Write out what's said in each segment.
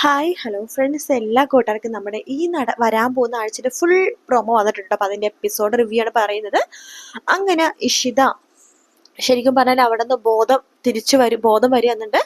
Hi hello friends എല്ലാ കൂട്ടുകാർക്കും നമ്മുടെ ഈ നട വരാൻ പോകുന്ന ആഴ്ചയുടെ ഫുൾ പ്രൊമോ വന്നിട്ടുണ്ട്. അപ്പോൾ അതിന്റെ എപ്പിസോഡ് റിവ്യൂ ആണ് പറയുന്നത്. അങ്ങനെ ഇഷിത ശരിക്കും പറഞ്ഞാൽ അവിടെ നിന്ന് ബോധം തിരിച്ചു വരും ബോധം വരികയെന്നുണ്ട്.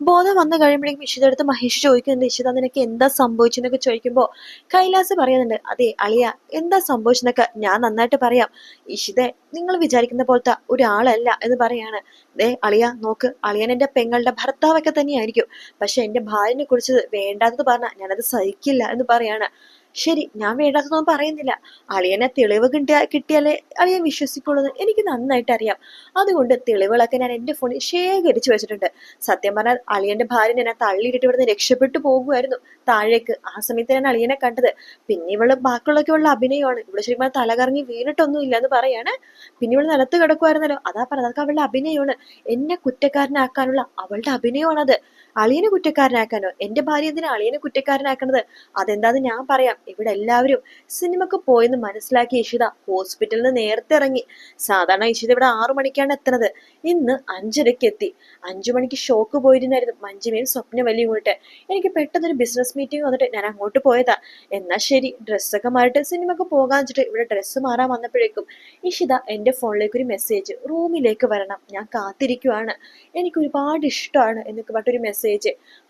ബോധം വന്നു കഴിയുമ്പോഴേക്കും ഇഷിത എടുത്ത് മഹേഷ് ചോദിക്കുന്നുണ്ട് ഇഷിത നിനക്ക് എന്താ സംഭവിച്ചെന്നൊക്കെ ചോദിക്കുമ്പോൾ കൈലാസ് പറയുന്നുണ്ട് അതെ അളിയ എന്താ സംഭവിച്ചെന്നൊക്കെ ഞാൻ നന്നായിട്ട് പറയാം. ഇഷിതെ നിങ്ങൾ വിചാരിക്കുന്ന പോലത്തെ ഒരാളല്ല എന്ന് പറയാണ്. ദേ അളിയ നോക്ക് അളിയൻ എന്റെ പെങ്ങളുടെ ഭർത്താവൊക്കെ തന്നെയായിരിക്കും. പക്ഷെ എന്റെ ഭാര്യനെ കുറിച്ച് വേണ്ടാത്തത് പറഞ്ഞാൽ ഞാനത് സഹിക്കില്ല എന്ന് പറയാണ്. ശരി ഞാൻ വേണ്ടാത്തതൊന്നും പറയുന്നില്ല. അളിയനെ തെളിവ് കിട്ടിയ കിട്ടിയാലേ അളിയൻ വിശ്വസിക്കുള്ളത് എനിക്ക് നന്നായിട്ട് അറിയാം. അതുകൊണ്ട് തെളിവുകളൊക്കെ ഞാൻ എന്റെ ഫോണിൽ ശേഖരിച്ചു വെച്ചിട്ടുണ്ട്. സത്യം പറഞ്ഞാൽ അളിയന്റെ ഭാര്യ എന്നെ തള്ളിയിട്ടിട്ട് ഇവിടുന്ന് രക്ഷപ്പെട്ടു പോകുമായിരുന്നു. താഴേക്ക് ആ സമയത്ത് ഞാൻ അളിയനെ കണ്ടത്. പിന്നെ ഇവൾ ബാക്കിയുള്ളൊക്കെ ഉള്ള അഭിനയമാണ്. ഇവിടെ ശരിക്കും തലകറങ്ങി വീണിട്ടൊന്നും ഇല്ല എന്ന് പറയാണ്. പിന്നെ ഇവൾ നിലത്ത് കിടക്കുമായിരുന്നല്ലോ. അതാ പറഞ്ഞത് അതൊക്കെ അവളുടെ അഭിനയമാണ്. എന്നെ കുറ്റക്കാരനാക്കാനുള്ള അവളുടെ അഭിനയമാണത്. അളിയനെ കുറ്റക്കാരനാക്കാനോ? എന്റെ ഭാര്യ എന്തിനാ അളിയനെ കുറ്റക്കാരനാക്കണത്? അതെന്താന്ന് ഞാൻ പറയാം. ഇവിടെ എല്ലാവരും സിനിമക്ക് പോയെന്ന് മനസ്സിലാക്കിയ ഇഷിത ഹോസ്പിറ്റലിൽ നിന്ന് നേരത്തെ ഇറങ്ങി. സാധാരണ ഇഷിത ഇവിടെ ആറു മണിക്കാണ് എത്തണത്. ഇന്ന് അഞ്ചരയ്ക്ക് എത്തി. അഞ്ചു മണിക്ക് ഷോക്ക് പോയിരുന്നായിരുന്നു മഞ്ജുമയും സ്വപ്നവല്ലിയും കൂട്ട് എനിക്ക് പെട്ടെന്നൊരു ബിസിനസ് മീറ്റിംഗ് വന്നിട്ട് ഞാൻ അങ്ങോട്ട് പോയതാ. എന്നാ ശരി ഡ്രസ്സൊക്കെ മാറിയിട്ട് സിനിമക്ക് പോകാൻ വെച്ചിട്ട് ഇവിടെ ഡ്രസ്സ് മാറാൻ വന്നപ്പോഴേക്കും ഇഷിത എന്റെ ഫോണിലേക്ക് ഒരു മെസ്സേജ് റൂമിലേക്ക് വരണം. ഞാൻ കാത്തിരിക്കുവാണ്. എനിക്ക് ഒരുപാട് ഇഷ്ടമാണ് എന്നൊക്കെ പറഞ്ഞിട്ടൊരു മെസ്സേജ്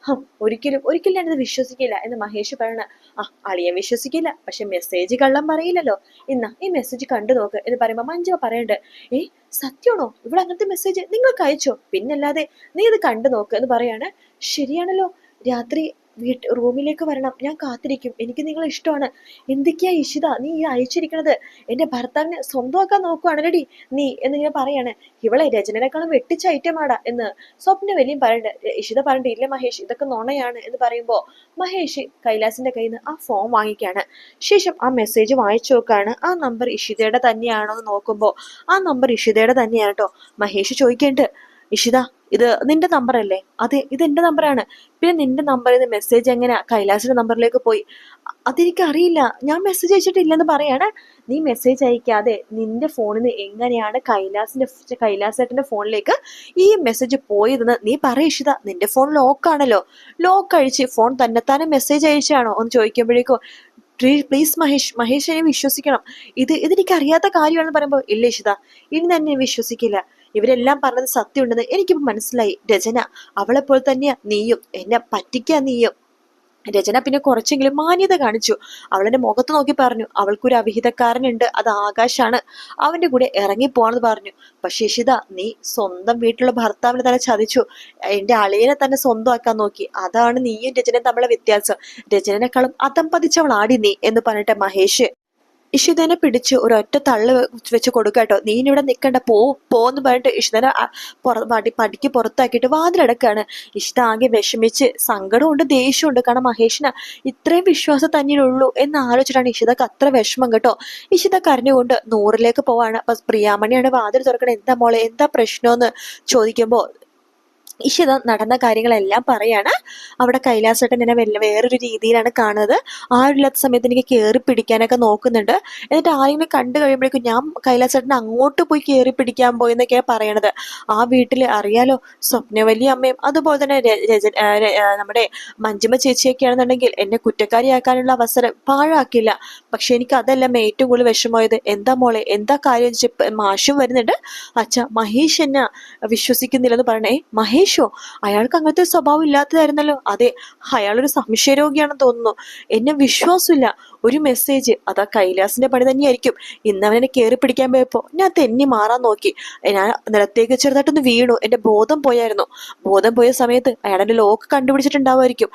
ഹം ഒരിക്കലും ഒരിക്കലും ഞാനത് വിശ്വസിക്കില്ല എന്ന് മഹേഷ് പറയണ ആ അളിയൻ വിശ്വസിക്കില്ല. പക്ഷെ മെസ്സേജ് കള്ളം പറയില്ലല്ലോ. എന്നാ ഈ മെസ്സേജ് കണ്ടു നോക്ക്. എന്ന് പറയുമ്പോൾ മഞ്ജു പറയണ്ട് ഏ സത്യമാണോ ഇവിടെ അങ്ങനത്തെ മെസ്സേജ് നിങ്ങൾക്ക് അയച്ചോ? പിന്നല്ലാതെ നീ ഇത് കണ്ടു നോക്ക് എന്ന് പറയാണ്. ശരിയാണല്ലോ. രാത്രി വീട്ട് റൂമിലേക്ക് വരണം. ഞാൻ കാത്തിരിക്കും. എനിക്ക് നിങ്ങളെ ഇഷ്ടമാണ്. എന്തൊക്കെയാ ഇഷിത? നീ ഈ അയച്ചിരിക്കണത്? എന്റെ ഭർത്താവിനെ സ്വന്തമാക്കാൻ നോക്കുവാണല്ലടി നീ എന്നിങ്ങനെ പറയാണ്. ഇവളെ രചനയെക്കാളും വെട്ടിച്ച ഐറ്റമാടാ എന്ന്. സ്വപ്ന വലിയും പറയണ്ട്. ഇഷിത പറഞ്ഞിട്ട് ഇല്ല മഹേഷ് ഇതൊക്കെ നുണയാണ് എന്ന് പറയുമ്പോൾ മഹേഷ് കൈലാസിന്റെ കയ്യിൽ നിന്ന് ആ ഫോം വാങ്ങിക്കാണ്. ശേഷം ആ മെസ്സേജ് വായിച്ചു നോക്കാണ്. ആ നമ്പർ ഇഷിതയുടെ തന്നെയാണോ എന്ന് നോക്കുമ്പോൾ ആ നമ്പർ ഇഷിതയുടെ തന്നെയാണ് കേട്ടോ മഹേഷ് ചോദിക്കേണ്ട ഇഷിത ഇത് നിന്റെ നമ്പർ അല്ലേ? അതെ ഇത് എന്റെ നമ്പറാണ് പിന്നെ നിന്റെ നമ്പറിൽ നിന്ന് മെസ്സേജ് എങ്ങനെയാ കൈലാസിന്റെ നമ്പറിലേക്ക് പോയി. അതെനിക്ക് അറിയില്ല. ഞാൻ മെസ്സേജ് അയച്ചിട്ടില്ലെന്ന് പറയാണ്. നീ മെസ്സേജ് അയക്കാതെ നിന്റെ ഫോണിൽ നിന്ന് എങ്ങനെയാണ് കൈലാസിന്റെ കൈലാസേട്ടന്റെ ഫോണിലേക്ക് ഈ മെസ്സേജ് പോയതെന്ന് നീ പറയിഷിത നിന്റെ ഫോൺ ലോക്ക് ആണല്ലോ. ലോക്ക് അഴിച്ച് ഫോൺ തന്നെത്താനെ മെസ്സേജ് അയച്ചാണോ എന്ന് ചോദിക്കുമ്പോഴേക്കോ പ്ലീസ് മഹേഷ് മഹേഷ് എന്നെ വിശ്വസിക്കണം. ഇത് ഇതെനിക്ക് അറിയാത്ത കാര്യമാണെന്ന് പറയുമ്പോൾ ഇല്ല ഇഷിത. ഇനി തന്നെ വിശ്വസിക്കില്ല. ഇവരെല്ലാം പറഞ്ഞത് സത്യമുണ്ടെന്ന് എനിക്കിപ്പോൾ മനസ്സിലായി. രചന അവളെപ്പോലെ തന്നെയാ നീയും. എന്നെ പറ്റിക്കാ നീയും. രചന പിന്നെ കുറച്ചെങ്കിലും മാന്യത കാണിച്ചു. അവളെന്റെ മുഖത്ത് നോക്കി പറഞ്ഞു അവൾക്കൊരു അവിഹിതക്കാരനുണ്ട്. അത് ആകാശാണ്. അവന്റെ കൂടെ ഇറങ്ങിപ്പോണെന്ന് പറഞ്ഞു. പക്ഷെ ഇഷിത നീ സ്വന്തം വീട്ടിലുള്ള ഭർത്താവിനെ തന്നെ ചതിച്ചു. എന്റെ അളിയനെ തന്നെ സ്വന്തമാക്കാൻ നോക്കി. അതാണ് നീയും രചനയും തമ്മിലെ വ്യത്യാസം. രചനയെക്കാളും അതം പതിച്ചവൾ ആടി നീ എന്ന് പറഞ്ഞിട്ട് മഹേഷ് ഇഷിതനെ പിടിച്ച് ഒരൊറ്റ തള്ള് വെച്ച് കൊടുക്കാട്ടോ നീ ഇവിടെ നിൽക്കണ്ട പോ പോന്ന് പറഞ്ഞിട്ട് ഇഷിതനെ പടി പടിക്ക് പുറത്താക്കിയിട്ട് വാതിലടക്കാണ്. ഇഷിത ആകെ വിഷമിച്ച് സങ്കടമുണ്ട് ദേഷ്യമുണ്ട് കാരണം മഹേഷിന് ഇത്രയും വിശ്വാസം തന്നെയുള്ളൂ എന്ന് ആലോചിച്ചിട്ടാണ് ഇഷിതക്ക് അത്ര വിഷമം കേട്ടോ. ഇഷിത കരഞ്ഞുകൊണ്ട് നൂറിലേക്ക് പോവാണ്. അപ്പൊ പ്രിയാമണിയാണ് വാതിൽ തുറക്കണത് എന്താ മോളെ എന്താ പ്രശ്നമെന്ന് ചോദിക്കുമ്പോൾ ഇഷിത നടന്ന കാര്യങ്ങളെല്ലാം പറയാണ്. അവിടെ കൈലാസേട്ടൻ എന്നെ വല്ല വേറൊരു രീതിയിലാണ് കാണുന്നത്. ആരില്ലാത്ത സമയത്ത് എനിക്ക് കയറി പിടിക്കാനൊക്കെ നോക്കുന്നുണ്ട്. എന്നിട്ട് ആരെങ്കിലും കണ്ടു കഴിയുമ്പോഴേക്കും ഞാൻ കൈലാസേട്ടൻ അങ്ങോട്ട് പോയി കയറി പിടിക്കാൻ പോയി എന്നൊക്കെയാണ് പറയണത്. ആ വീട്ടിൽ അറിയാലോ സ്വപ്ന വലിയ അമ്മയും അതുപോലെ തന്നെ രജ നമ്മുടെ മഞ്ജുമ ചേച്ചിയൊക്കെയാണെന്നുണ്ടെങ്കിൽ എന്നെ കുറ്റക്കാരിയാക്കാനുള്ള അവസരം പാഴാക്കില്ല. പക്ഷെ എനിക്ക് അതല്ല ഏറ്റവും കൂടുതൽ വിഷമമായത്. എന്താ മോളെ എന്താ കാര്യം? മാഷും വരുന്നുണ്ട്. അച്ഛ മഹേഷ് എന്നെ വിശ്വസിക്കുന്നില്ലെന്ന് പറഞ്ഞേ മഹേഷോ അയാൾക്ക് അങ്ങനത്തെ സ്വഭാവം ഇല്ലാത്തതായിരുന്നല്ലോ. അതെ അയാളൊരു സംശയരോഗിയാണെന്ന് തോന്നുന്നു. എന്നെ വിശ്വാസമില്ല. ഒരു മെസ്സേജ് അതാ കൈലാസിന്റെ പണി തന്നെയായിരിക്കും. ഇന്ന് അവനെ കയറി പിടിക്കാൻ പോയപ്പോ ഞാൻ തെന്നി മാറാൻ നോക്കി. ഞാൻ നിലത്തേക്ക് ചെറുതായിട്ടൊന്ന് വീണു. എന്റെ ബോധം പോയായിരുന്നു. ബോധം പോയ സമയത്ത് അയാളെന്റെ ലോക്ക് കണ്ടുപിടിച്ചിട്ടുണ്ടാവുമായിരിക്കും.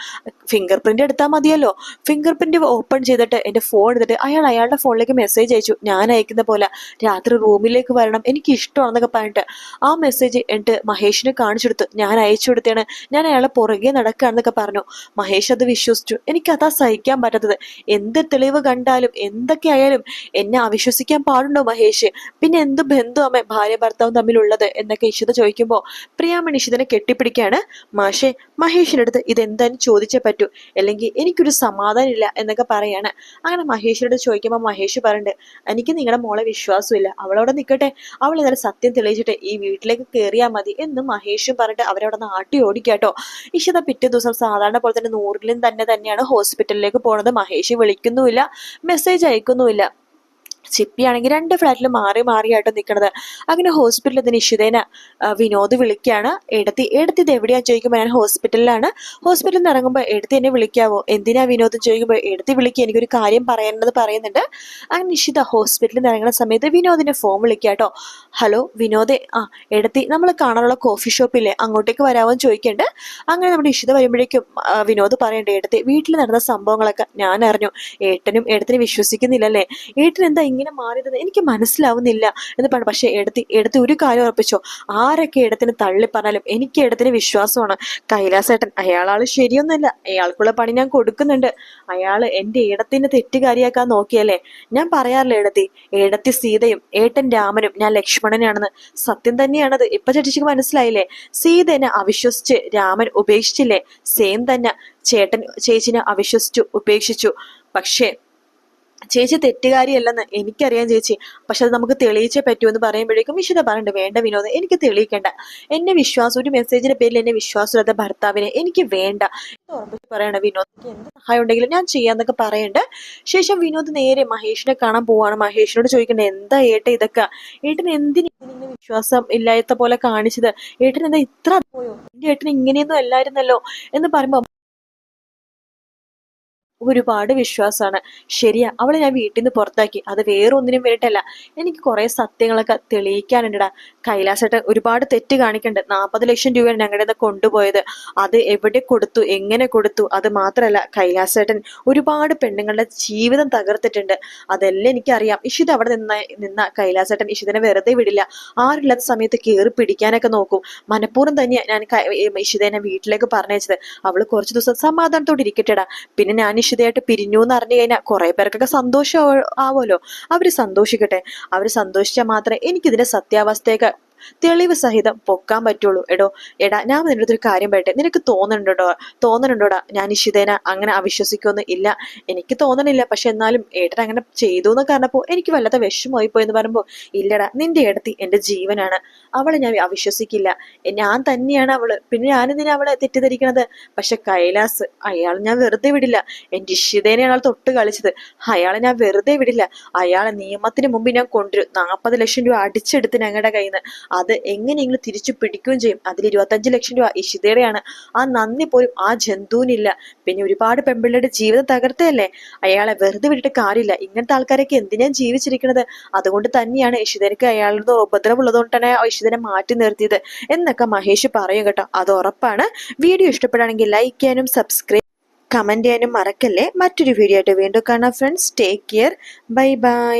ഫിംഗർ പ്രിന്റ് എടുത്താൽ മതിയല്ലോ. ഫിംഗർ പ്രിന്റ് ഓപ്പൺ ചെയ്തിട്ട് എന്റെ ഫോൺ എടുത്തിട്ട് അയാൾ അയാളുടെ ഫോണിലേക്ക് മെസ്സേജ് അയച്ചു. ഞാൻ അയക്കുന്ന പോലെ രാത്രി റൂമിലേക്ക് വരണം. എനിക്ക് ഇഷ്ടമാണെന്നൊക്കെ പറഞ്ഞിട്ട് ആ മെസ്സേജ് എന്നിട്ട് മഹേഷിനെ കാണിച്ചു കൊടുത്തു. ഞാൻ അയച്ചു കൊടുത്തേണ്. ഞാൻ അയാളെ പുറകെ നടക്കുകയാണെന്നൊക്കെ പറഞ്ഞു. മഹേഷ് അത് വിശ്വസിച്ചു. എനിക്ക് അതാ സഹിക്കാൻ പറ്റാത്തത്. എന്ത് തെളിവ് കണ്ടാലും എന്തൊക്കെ ആയാലും എന്നെ അവിശ്വസിക്കാൻ പാടുണ്ടോ മഹേഷ്? പിന്നെ എന്ത് ബന്ധു അമ്മ ഭാര്യ ഭർത്താവും തമ്മിലുള്ളത് എന്നൊക്കെ ഇഷിത ചോദിക്കുമ്പോൾ പ്രിയാമണി ഇഷിതനെ കെട്ടിപ്പിടിക്കുകയാണ് മാഷെ മഹേഷിന്റെ അടുത്ത് ഇതെന്തായാലും ചോദിച്ചേ പറ്റൂ. അല്ലെങ്കിൽ എനിക്കൊരു സമാധാനം ഇല്ല എന്നൊക്കെ പറയാണ്. അങ്ങനെ മഹേഷിനോട് ചോദിക്കുമ്പോൾ മഹേഷ് പറയുന്നുണ്ട് എനിക്ക് നിങ്ങളുടെ മോളെ വിശ്വാസമില്ല. അവളവിടെ നിൽക്കട്ടെ അവൾ ഇന്നലെ സത്യം തെളിയിച്ചിട്ട് ഈ വീട്ടിലേക്ക് കയറിയാൽ മതി എന്ന് മഹേഷും പറഞ്ഞിട്ട് അവരവിടെ നിന്ന് ആട്ടി ഓടിക്കാട്ടോ ഇഷിത പിറ്റേ ദിവസം സാധാരണ പോലെ തന്നെ നൂറിലും തന്നെ തന്നെയാണ് ഹോസ്പിറ്റലിലേക്ക് പോണത്. മഹേഷ് വിളിക്കുന്നുമില്ല മെസ്സേജ് അയക്കുന്നുമില്ല. ചിപ്പിയാണെങ്കിൽ രണ്ട് ഫ്ലാറ്റിൽ മാറി മാറിയായിട്ട് നിൽക്കണത്. അങ്ങനെ ഹോസ്പിറ്റലിൽ ഇതിന് ഇഷിതേന വിനോദ് വിളിക്കുകയാണ്. എടുത്തി എടുത്തി ഇത് എവിടെയാ ചോദിക്കുമ്പോൾ ഞാൻ ഹോസ്പിറ്റലിലാണ് ഹോസ്പിറ്റലിൽ നിന്ന് ഇറങ്ങുമ്പോൾ എടുത്തി എന്നെ വിളിക്കാവോ? എന്തിനാ വിനോദ് ചോദിക്കുമ്പോൾ എടുത്തി വിളിക്കുക എനിക്കൊരു കാര്യം പറയേണ്ടത് പറയുന്നുണ്ട്. അങ്ങനെ ഇഷിത ഹോസ്പിറ്റലിൽ നിന്ന് ഇറങ്ങുന്ന സമയത്ത് വിനോദിനെ ഫോൺ വിളിക്കാട്ടോ ഹലോ വിനോദേ ആ എടുത്തി നമ്മൾ കാണാനുള്ള കോഫി ഷോപ്പില്ലേ അങ്ങോട്ടേക്ക് വരാമോ ചോദിക്കേണ്ട. അങ്ങനെ നമ്മുടെ ഇഷിത വരുമ്പോഴേക്കും വിനോദ് പറയണ്ടേ എടുത്തി വീട്ടിൽ നടന്ന സംഭവങ്ങളൊക്കെ ഞാൻ അറിഞ്ഞു. ഏട്ടനും ഏട്ടനെ വിശ്വസിക്കുന്നില്ലല്ലേ? ഏട്ടൻ എന്താ ഇങ്ങനെ മാറിയതെന്ന് എനിക്ക് മനസ്സിലാവുന്നില്ല എന്ന് പറഞ്ഞു. പക്ഷേ എടുത്ത് എടുത്ത് ഒരു കാര്യം ഉറപ്പിച്ചോ? ആരൊക്കെ ഇടത്തിന് തള്ളി പറഞ്ഞാലും എനിക്ക് ഇടത്തിന് വിശ്വാസമാണ്. കൈലാസേട്ടൻ അയാളാൾ ശരിയൊന്നുമല്ല. അയാൾക്കുള്ള പണി ഞാൻ കൊടുക്കുന്നുണ്ട്. അയാൾ എന്റെ ഇടത്തിന്റെ തെറ്റുകാരിയാക്കാൻ നോക്കിയല്ലേ? ഞാൻ പറയാറില്ല ഇടത്തി ഇടത്തി സീതയും ഏട്ടൻ രാമനും ഞാൻ ലക്ഷ്മണനാണെന്ന് സത്യം തന്നെയാണത്. ഇപ്പൊ ചേച്ചിക്ക് മനസ്സിലായില്ലേ? സീതനെ അവിശ്വസിച്ച് രാമൻ ഉപേക്ഷിച്ചില്ലേ? സെയിം തന്നെ ചേട്ടൻ ചേച്ചിനെ അവിശ്വസിച്ചു ഉപേക്ഷിച്ചു. പക്ഷേ ചേച്ചി തെറ്റുകാരിയല്ലെന്ന് എനിക്കറിയാം ചേച്ചി. പക്ഷെ അത് നമുക്ക് തെളിയിച്ചേ പറ്റൂ എന്ന് പറയുമ്പോഴേക്കും വിശുദ്ധ പറയണ്ട വേണ്ട വിനോദം എനിക്ക് തെളിയിക്കേണ്ട. എന്റെ വിശ്വാസം ഒരു മെസ്സേജിന്റെ പേരിൽ എന്നെ വിശ്വാസമില്ലാത്ത ഭർത്താവിനെ എനിക്ക് വേണ്ട. ഉറപ്പിച്ച് പറയണ വിനോദ്. എന്ത് സഹായം ഉണ്ടെങ്കിലും ഞാൻ ചെയ്യാന്നൊക്കെ പറയണ്ട്. ശേഷം വിനോദ് നേരെ മഹേഷിനെ കാണാൻ പോവാണ്. മഹേഷിനോട് ചോദിക്കണ്ടേ എന്താ ഏട്ട ഇതൊക്കെ? ഏട്ടന് എന്തിന് വിശ്വാസം ഇല്ലാത്ത പോലെ കാണിച്ചത്? ഏട്ടൻ എന്താ ഇത്ര പോയോ? എന്റെ ഏട്ടൻ ഇങ്ങനെയൊന്നും അല്ലായിരുന്നല്ലോ. എന്ന് പറയുമ്പോ ഒരുപാട് വിശ്വാസമാണ്. ശരിയാ അവളെ ഞാൻ വീട്ടിൽ നിന്ന് പുറത്താക്കി. അത് വേറെ ഒന്നിനും വേണ്ടിയിട്ടല്ല എനിക്ക് കുറെ സത്യങ്ങളൊക്കെ തെളിയിക്കാനുണ്ടടാ. കൈലാസേട്ടൻ ഒരുപാട് തെറ്റ് കാണിക്കുന്നുണ്ട് നാൽപ്പത് ലക്ഷം രൂപയാണ് ഞങ്ങളുടെ നിന്ന് കൊണ്ടുപോയത്. അത് എവിടെ കൊടുത്തു? എങ്ങനെ കൊടുത്തു? അത് മാത്രമല്ല കൈലാസേട്ടൻ ഒരുപാട് പെണ്ണുങ്ങളുടെ ജീവിതം തകർത്തിട്ടുണ്ട്. അതെല്ലാം എനിക്കറിയാം. ഇഷിത് അവിടെ നിന്ന നിന്ന കൈലാസേട്ടൻ ഇഷിതനെ വെറുതെ വിടില്ല. ആരില്ലാത്ത സമയത്ത് കയറി പിടിക്കാനൊക്കെ നോക്കും. മനഃപൂർവം തന്നെയാണ് ഞാൻ ഇഷിതേനെ വീട്ടിലേക്ക് പറഞ്ഞയച്ചത്. അവൾ കുറച്ച് ദിവസം സമാധാനത്തോടെ ഇരിക്കട്ടെടാ. പിന്നെ ഞാൻ ഇഷിതയായിട്ട് പിരിഞ്ഞു എന്ന് അറിഞ്ഞു കഴിഞ്ഞാൽ കുറെ പേർക്കൊക്കെ സന്തോഷം ആവുമല്ലോ. അവർ സന്തോഷിക്കട്ടെ. അവർ സന്തോഷിച്ചാൽ മാത്രമേ എനിക്കിതിന്റെ സത്യാവസ്ഥയൊക്കെ തെളിവ് സഹിതം പൊക്കാൻ പറ്റുള്ളൂ. എടോ എടാ ഞാൻ നിന്റെ അടുത്തൊരു കാര്യം പറയട്ടെ. നിനക്ക് തോന്നുന്നുണ്ടോ തോന്നുന്നുണ്ടോടാ ഞാൻ ഇഷിതേന അങ്ങനെ അവിശ്വസിക്കുമെന്ന് ഇല്ല. എനിക്ക് തോന്നണില്ല. പക്ഷെ എന്നാലും ഏട്ടൻ അങ്ങനെ ചെയ്തു എന്ന് പറഞ്ഞപ്പോ എനിക്ക് വല്ലാത്ത വിഷമമായി പോയെന്ന് പറയുമ്പോ ഇല്ലടാ നിന്റെ ഏടത്തി എന്റെ ജീവനാണ്. അവളെ ഞാൻ അവിശ്വസിക്കില്ല. ഞാൻ തന്നെയാണ് അവൾ. പിന്നെ ഞാനെന്തിനാ അവളെ തെറ്റിദ്ധരിക്കണത്? പക്ഷെ കൈലാസ് അയാൾ ഞാൻ വെറുതെ വിടില്ല. എന്റെ ഇഷിതേനെയാണ് അയാൾ തൊട്ട് കളിച്ചത്. അയാളെ ഞാൻ വെറുതെ വിടില്ല. അയാളെ നിയമത്തിന് മുമ്പ് ഞാൻ കൊണ്ടുവരും. നാൽപ്പത് ലക്ഷം രൂപ അടിച്ചെടുത്ത് ഞങ്ങളുടെ കയ്യിൽ നിന്ന് അത് എങ്ങനെയെങ്കിലും തിരിച്ചു പിടിക്കുകയും ചെയ്യും. അതിൽ ഇരുപത്തഞ്ച് ലക്ഷം രൂപ ഇഷിതയുടെയാണ്. ആ നന്ദി പോലും ആ ജന്തുവിനില്ല. പിന്നെ ഒരുപാട് പെൺപിള്ളേരുടെ ജീവിതം തകർത്തതല്ലേ? അയാളെ വെറുതെ വിട്ടിട്ട് കാര്യമില്ല. ഇങ്ങനത്തെ ആൾക്കാരൊക്കെ എന്തിനാ ജീവിച്ചിരിക്കുന്നത്? അതുകൊണ്ട് തന്നെയാണ് ഇഷിതനക്ക് അയാളുടെ ഉപദ്രവമുള്ളതുകൊണ്ട് തന്നെ ഇഷിതനെ മാറ്റി നിർത്തിയത്. എന്നൊക്കെ മഹേഷ് പറയും കേട്ടോ. അത് ഉറപ്പാണ്. വീഡിയോ ഇഷ്ടപ്പെടുകയാണെങ്കിൽ ലൈക്ക് ചെയ്യാനും സബ്സ്ക്രൈബ് കമന്റ് ചെയ്യാനും മറക്കല്ലേ? മറ്റൊരു വീഡിയോ ആയിട്ട് വീണ്ടും കാണാം friends take care bye bye